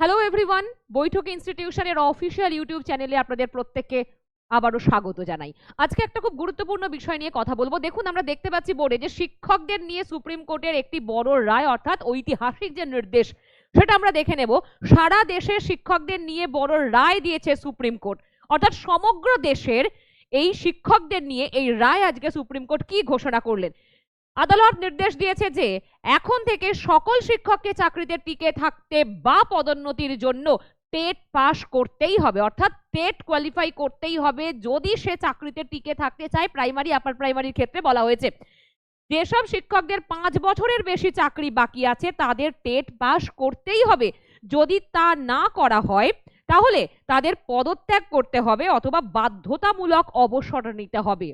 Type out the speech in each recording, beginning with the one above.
Hello everyone বৈঠক ইনস্টিটিউশনের official YouTube চ্যানেলে আপনাদের প্রত্যেককে আবারও স্বাগত জানাই। আজকে একটা খুব গুরুত্বপূর্ণ বিষয় নিয়ে কথা বলব। দেখুন, আমরা দেখতে পাচ্ছি বোর্ডে যে শিক্ষকদের নিয়ে সুপ্রিম কোর্টের একটি বড় রায়, অর্থাৎ ঐতিহাসিক যে নির্দেশ, সেটা আমরা দেখে নেব। সারা দেশে শিক্ষকদের নিয়ে বড় রায় দিয়েছে সুপ্রিম কোর্ট অর্থাৎ সমগ্র দেশের এই শিক্ষকদের নিয়ে এই রায় আজকে সুপ্রিম কোর্ট কি ঘোষণা করলেন? আদালত নির্দেশ দিয়েছে যে এখন থেকে সকল শিক্ষককে চাকরিতে টিকে থাকতে বা পদোন্নতির জন্য টেট পাস করতেই হবে, অর্থাৎ টেট কোয়ালিফাই করতেই হবে যদি সে চাকরিতে টিকে থাকতে চায় প্রাইমারি আপার প্রাইমারির ক্ষেত্রে বলা হয়েছে। যেসব শিক্ষকদের পাঁচ বছরের বেশি চাকরি বাকি আছে, তাদের টেট পাস করতেই হবে। যদি তা না করা হয়, তাহলে তাদের পদত্যাগ করতে হবে অথবা বাধ্যতামূলক অবসর নিতে হবে।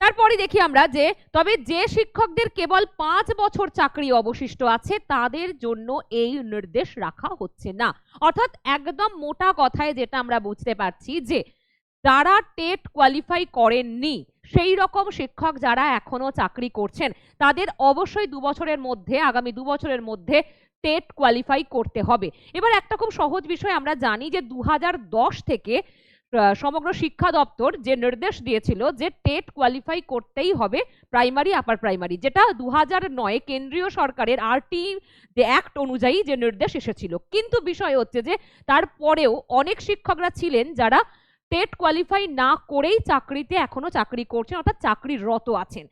তারপরে দেখি আমরা যে, তবে যে শিক্ষকদের কেবল পাঁচ বছর চাকরি অবশিষ্ট আছে, তাদের জন্য এই নির্দেশ রাখা হচ্ছে না। অর্থাৎ একদম মোটা কথায় যেটা আমরা বুঝতে পারছি যে, যারা টেট কোয়ালিফাই করেননি, সেই রকম শিক্ষক যারা এখনও চাকরি করছেন, তাদের অবশ্যই দু বছরের মধ্যে, আগামী দু বছরের মধ্যে টেট কোয়ালিফাই করতে হবে। এবার একটা খুব সহজ বিষয় আমরা জানি যে দু হাজার দশ থেকে সমগ্র শিক্ষা দপ্তর যে নির্দেশ দিয়েছিল যে টেট কোয়ালিফাই করতেই হবে প্রাইমারি আপার প্রাইমারি যেটা দু নয় কেন্দ্রীয় সরকারের আরটি যে অ্যাক্ট অনুযায়ী যে নির্দেশ এসেছিল। কিন্তু বিষয় হচ্ছে যে তারপরেও অনেক শিক্ষকরা ছিলেন যারা টেট কোয়ালিফাই না করেই চাকরিতে এখনও চাকরি করছেন, অর্থাৎ চাকরিরত আছেন।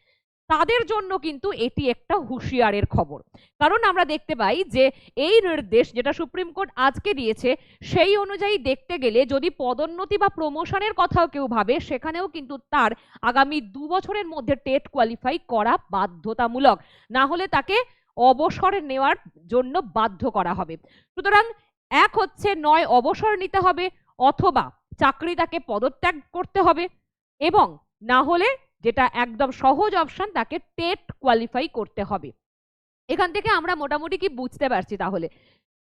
তাদের জন্য কিন্তু এটি একটা হুঁশিয়ারের খবর। কারণ আমরা দেখতে পাই যে এই নির্দেশ যেটা সুপ্রিম কোর্ট আজকে দিয়েছে, সেই অনুযায়ী দেখতে গেলে যদি পদোন্নতি বা প্রমোশনের কথাও কেউ ভাবে, সেখানেও কিন্তু তার আগামী দু বছরের মধ্যে টেট কোয়ালিফাই করা বাধ্যতামূলক। না হলে তাকে অবসর নেওয়ার জন্য বাধ্য করা হবে। সুতরাং এক হচ্ছে নয়, অবসর নিতে হবে, অথবা চাকরি তাকে পদত্যাগ করতে হবে, এবং না হলে যেটা একদম সহজ অপশন তাকে টেট কোয়ালিফাই করতে হবে। এখান থেকে আমরা মোটামুটি কি বুঝতে পারছি তাহলে?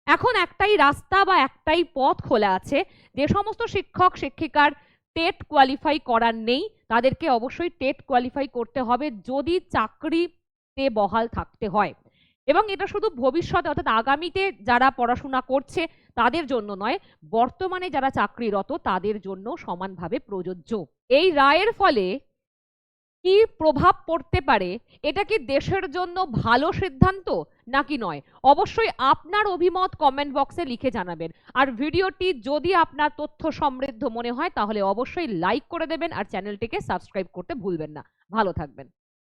এখন একটাই রাস্তা বা একটাই পথ খোলা আছে, যে সমস্ত শিক্ষক, শিক্ষিকার টেট কোয়ালিফাই করার নেই, তাদেরকে অবশ্যই টেট কোয়ালিফাই করতে হবে যদি চাকরিতে বহাল থাকতে হয়। এবং এটা শুধু ভবিষ্যতে, অর্থাৎ আগামীতে যারা পড়াশোনা করছে, তাদের জন্য নয়, বর্তমানে যারা চাকরিরত, তাদের জন্য সমানভাবে প্রযোজ্য। এই রায়ের ফলে কি প্রভাব পড়তে পারে? এটা কি দেশের জন্য ভালো সিদ্ধান্ত? নাকি নয়? অবশ্যই আপনার অভিমত কমেন্ট বক্সে লিখে জানাবেন। আর ভিডিওটি যদি আপনার তথ্য সমৃদ্ধ মনে হয়, তাহলে অবশ্যই লাইক করে দেবেন আর চ্যানেলটিকে সাবস্ক্রাইব করতে ভুলবেন না। ভালো থাকবেন।